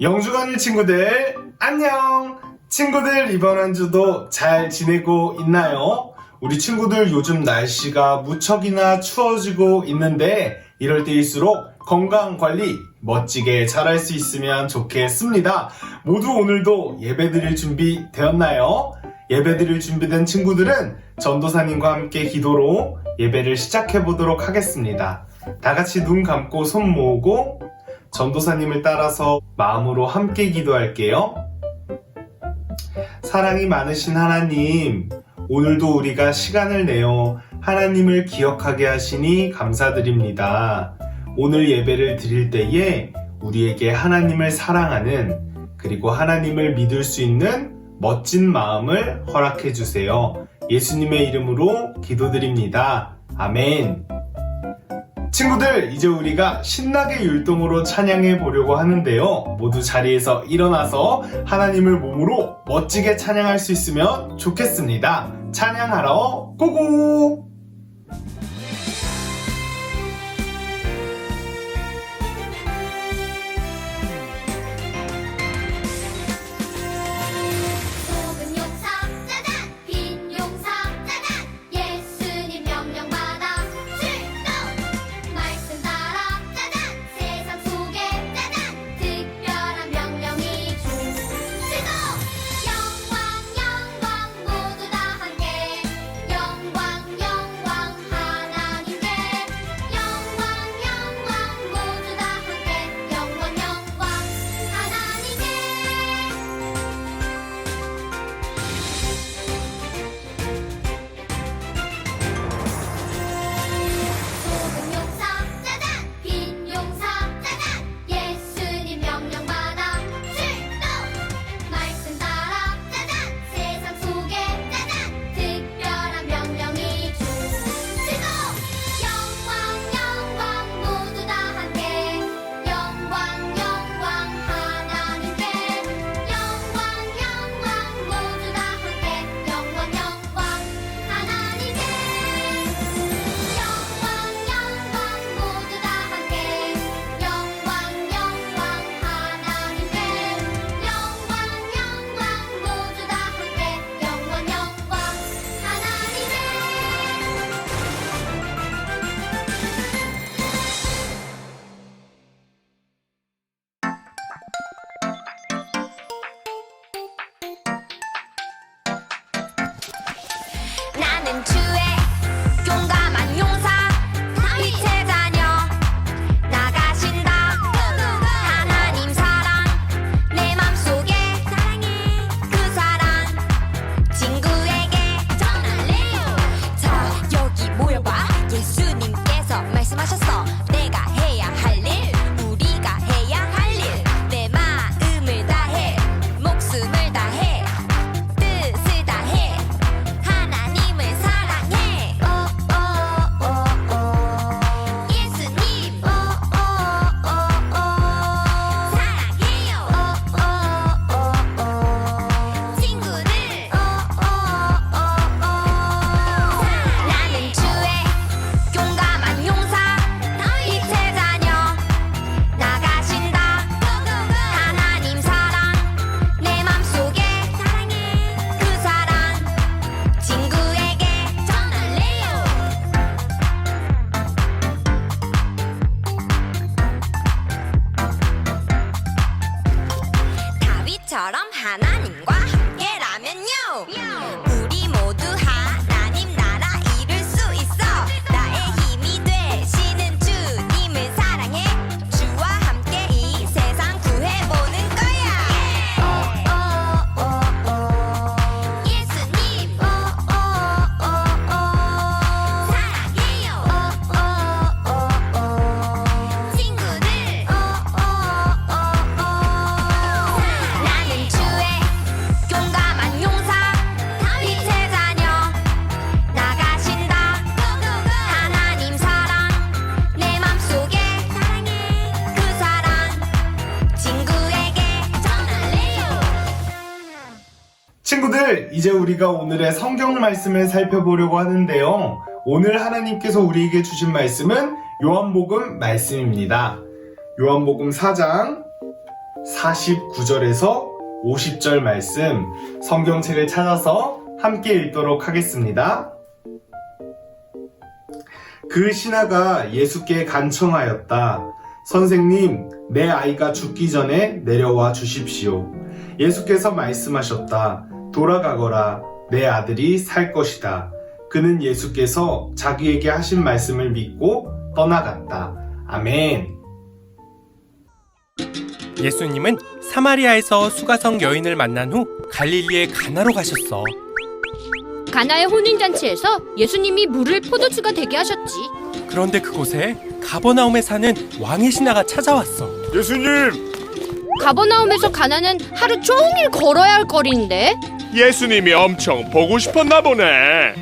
영주간일 친구들 안녕 친구들 이번 한 주도 잘 지내고 있나요? 우리 친구들 요즘 날씨가 무척이나 추워지고 있는데 이럴 때일수록 건강 관리 멋지게 잘할 수 있으면 좋겠습니다. 모두 오늘도 예배 드릴 준비 되었나요? 예배 드릴 준비된 친구들은 전도사님과 함께 기도로 예배를 시작해 보도록 하겠습니다. 다 같이 눈 감고 손 모으고 전도사님을 따라서 마음으로 함께 기도할게요. 사랑이 많으신 하나님, 오늘도 우리가 시간을 내어 하나님을 기억하게 하시니 감사드립니다. 오늘 예배를 드릴 때에 우리에게 하나님을 사랑하는 그리고 하나님을 믿을 수 있는 멋진 마음을 허락해 주세요. 예수님의 이름으로 기도드립니다. 아멘. 친구들, 이제 우리가 신나게 율동으로 찬양해 보려고 하는데요. 모두 자리에서 일어나서 하나님을 몸으로 멋지게 찬양할 수 있으면 좋겠습니다. 찬양하러 고고! 나는 친구들, 이제 우리가 오늘의 성경 말씀을 살펴보려고 하는데요. 오늘 하나님께서 우리에게 주신 말씀은 요한복음 말씀입니다. 요한복음 4장 49절에서 50절 말씀 성경책을 찾아서 함께 읽도록 하겠습니다. 그 신하가 예수께 간청하였다. 선생님, 내 아이가 죽기 전에 내려와 주십시오. 예수께서 말씀하셨다. 돌아가거라. 내 아들이 살 것이다. 그는 예수께서 자기에게 하신 말씀을 믿고 떠나갔다. 아멘. 예수님은 사마리아에서 수가성 여인을 만난 후 갈릴리의 가나로 가셨어. 가나의 혼인잔치에서 예수님이 물을 포도주가 되게 하셨지. 그런데 그곳에 가버나움에 사는 왕의 신하가 찾아왔어. 예수님, 가버나움에서 가나는 하루 종일 걸어야 할 거리인데. 예수님이 엄청 보고 싶었나 보네.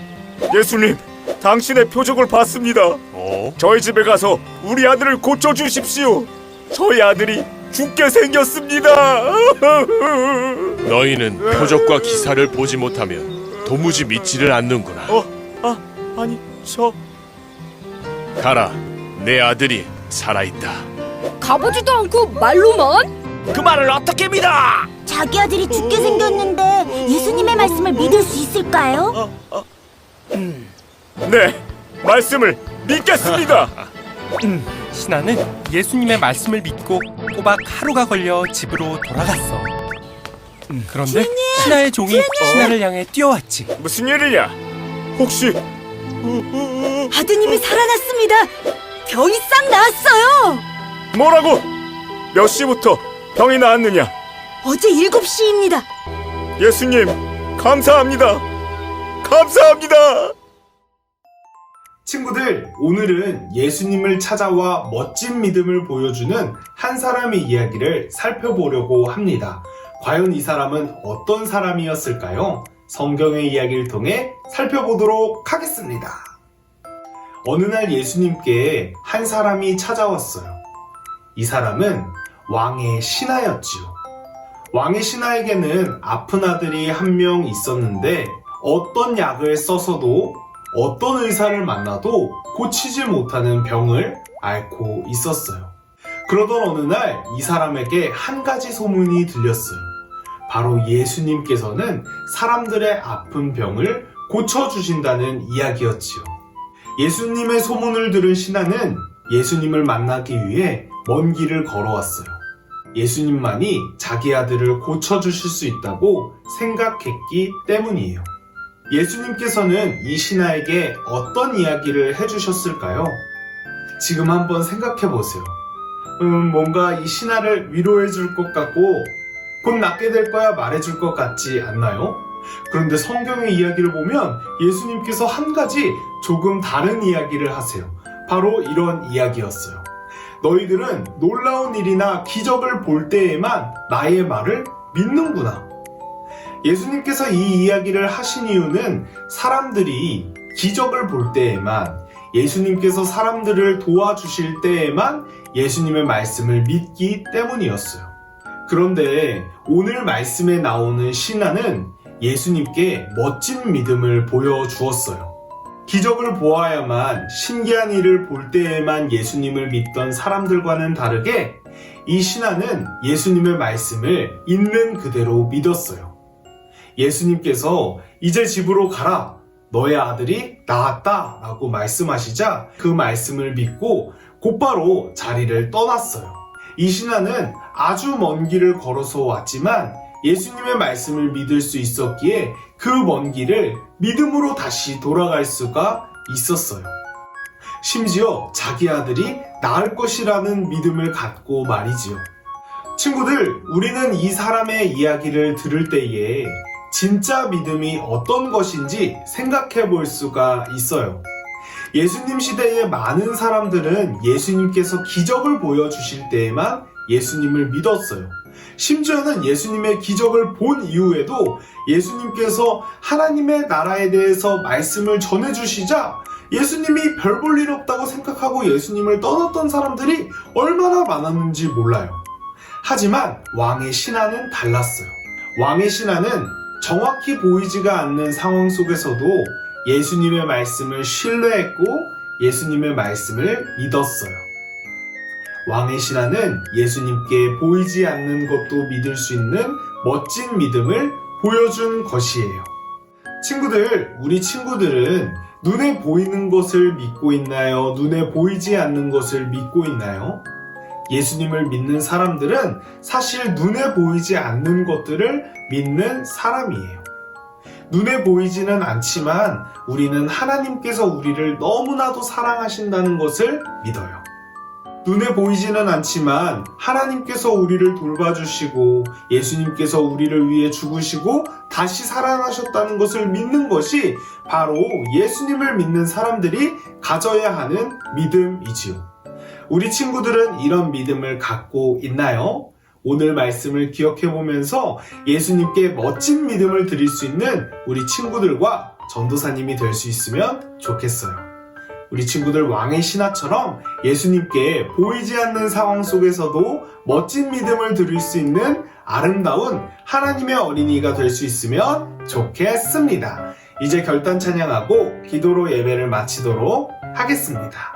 예수님, 당신의 표적을 봤습니다. 어? 저희 집에 가서 우리 아들을 고쳐 주십시오. 저희 아들이 죽게 생겼습니다. 너희는 표적과 기사를 보지 못하면 도무지 믿지를 않는구나. 어, 아, 아니, 저 가라, 내 아들이 살아있다. 가보지도 않고 말로만? 그 말을 어떻게 믿어? 자기 아들이 죽게 생겼는데 예수님의 말씀을 믿을 수 있을까요? 네, 말씀을 믿겠습니다. 신하는 예수님의 말씀을 믿고 꼬박 하루가 걸려 집으로 돌아갔어. 그런데 신하의 종이 신하를 향해 뛰어왔지. 무슨 일이냐? 혹시 아드님이 살아났습니다. 병이 싹 나았어요. 뭐라고? 몇 시부터 병이 나았느냐? 어제 7시입니다. 예수님, 감사합니다. 감사합니다. 친구들, 오늘은 예수님을 찾아와 멋진 믿음을 보여주는 한 사람의 이야기를 살펴보려고 합니다. 과연 이 사람은 어떤 사람이었을까요? 성경의 이야기를 통해 살펴보도록 하겠습니다. 어느 날 예수님께 한 사람이 찾아왔어요. 이 사람은 왕의 신하였지요. 왕의 신하에게는 아픈 아들이 한 명 있었는데 어떤 약을 써서도 어떤 의사를 만나도 고치지 못하는 병을 앓고 있었어요. 그러던 어느 날 이 사람에게 한 가지 소문이 들렸어요. 바로 예수님께서는 사람들의 아픈 병을 고쳐주신다는 이야기였지요. 예수님의 소문을 들은 신하는 예수님을 만나기 위해 먼 길을 걸어왔어요. 예수님만이 자기 아들을 고쳐주실 수 있다고 생각했기 때문이에요. 예수님께서는 이 신하에게 어떤 이야기를 해주셨을까요? 지금 한번 생각해 보세요. 음, 뭔가 이 신하를 위로해 줄 것 같고, 곧 낫게 될 거야 말해 줄 것 같지 않나요? 그런데 성경의 이야기를 보면 예수님께서 한 가지 조금 다른 이야기를 하세요. 바로 이런 이야기였어요. 너희들은 놀라운 일이나 기적을 볼 때에만 나의 말을 믿는구나. 예수님께서 이 이야기를 하신 이유는 사람들이 기적을 볼 때에만 예수님께서 사람들을 도와주실 때에만 예수님의 말씀을 믿기 때문이었어요. 그런데 오늘 말씀에 나오는 신하는 예수님께 멋진 믿음을 보여주었어요. 기적을 보아야만 신기한 일을 볼 때에만 예수님을 믿던 사람들과는 다르게 이 신하는 예수님의 말씀을 있는 그대로 믿었어요. 예수님께서 이제 집으로 가라. 너의 아들이 나았다. 라고 말씀하시자 그 말씀을 믿고 곧바로 자리를 떠났어요. 이 신하는 아주 먼 길을 걸어서 왔지만 예수님의 말씀을 믿을 수 있었기에 그 먼 길을 믿음으로 다시 돌아갈 수가 있었어요. 심지어 자기 아들이 나을 것이라는 믿음을 갖고 말이지요. 친구들, 우리는 이 사람의 이야기를 들을 때에 진짜 믿음이 어떤 것인지 생각해 볼 수가 있어요. 예수님 시대의 많은 사람들은 예수님께서 기적을 보여주실 때에만 예수님을 믿었어요. 심지어는 예수님의 기적을 본 이후에도 예수님께서 하나님의 나라에 대해서 말씀을 전해주시자 예수님이 별 볼 일 없다고 생각하고 예수님을 떠났던 사람들이 얼마나 많았는지 몰라요. 하지만 왕의 신하는 달랐어요. 왕의 신하는 정확히 보이지가 않는 상황 속에서도 예수님의 말씀을 신뢰했고 예수님의 말씀을 믿었어요. 왕의 신하는 예수님께 보이지 않는 것도 믿을 수 있는 멋진 믿음을 보여준 것이에요. 친구들, 우리 친구들은 눈에 보이는 것을 믿고 있나요? 눈에 보이지 않는 것을 믿고 있나요? 예수님을 믿는 사람들은 사실 눈에 보이지 않는 것들을 믿는 사람이에요. 눈에 보이지는 않지만 우리는 하나님께서 우리를 너무나도 사랑하신다는 것을 믿어요. 눈에 보이지는 않지만 하나님께서 우리를 돌봐주시고 예수님께서 우리를 위해 죽으시고 다시 살아나셨다는 것을 믿는 것이 바로 예수님을 믿는 사람들이 가져야 하는 믿음이지요. 우리 친구들은 이런 믿음을 갖고 있나요? 오늘 말씀을 기억해 보면서 예수님께 멋진 믿음을 드릴 수 있는 우리 친구들과 전도사님이 될 수 있으면 좋겠어요. 우리 친구들 왕의 신하처럼 예수님께 보이지 않는 상황 속에서도 멋진 믿음을 드릴 수 있는 아름다운 하나님의 어린이가 될 수 있으면 좋겠습니다. 이제 결단 찬양하고 기도로 예배를 마치도록 하겠습니다.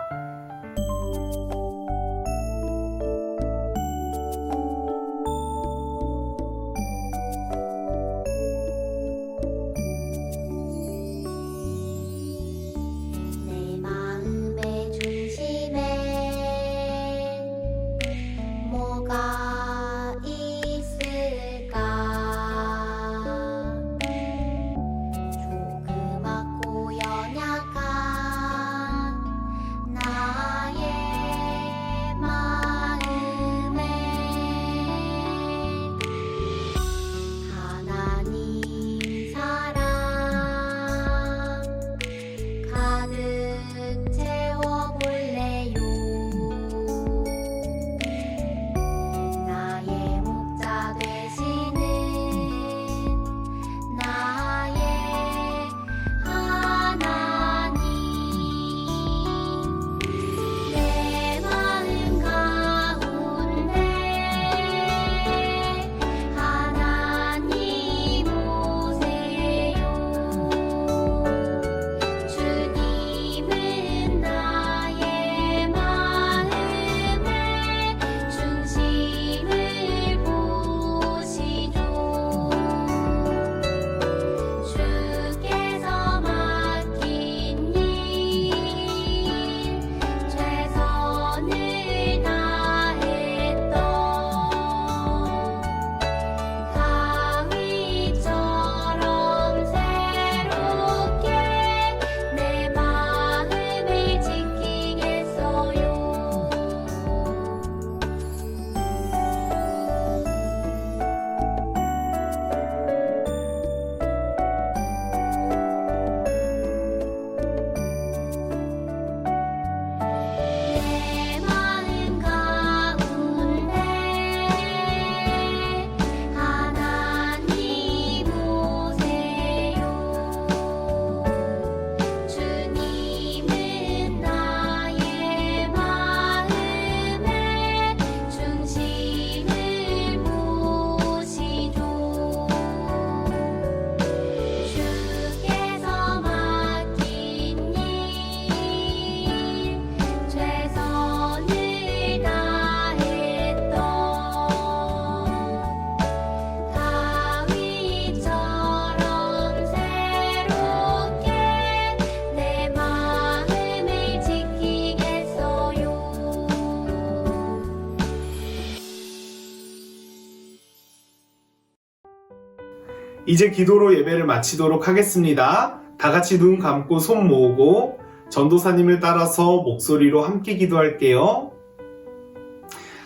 이제 기도로 예배를 마치도록 하겠습니다. 다 같이 눈 감고 손 모으고 전도사님을 따라서 목소리로 함께 기도할게요.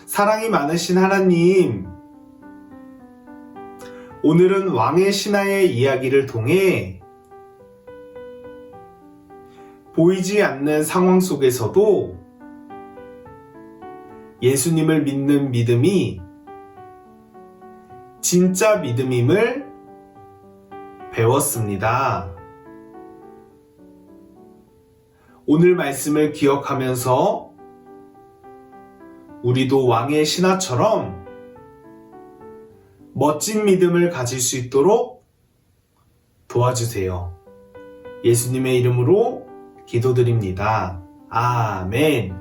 사랑이 많으신 하나님, 오늘은 왕의 신하의 이야기를 통해 보이지 않는 상황 속에서도 예수님을 믿는 믿음이 진짜 믿음임을 배웠습니다. 오늘 말씀을 기억하면서 우리도 왕의 신하처럼 멋진 믿음을 가질 수 있도록 도와주세요. 예수님의 이름으로 기도드립니다. 아멘.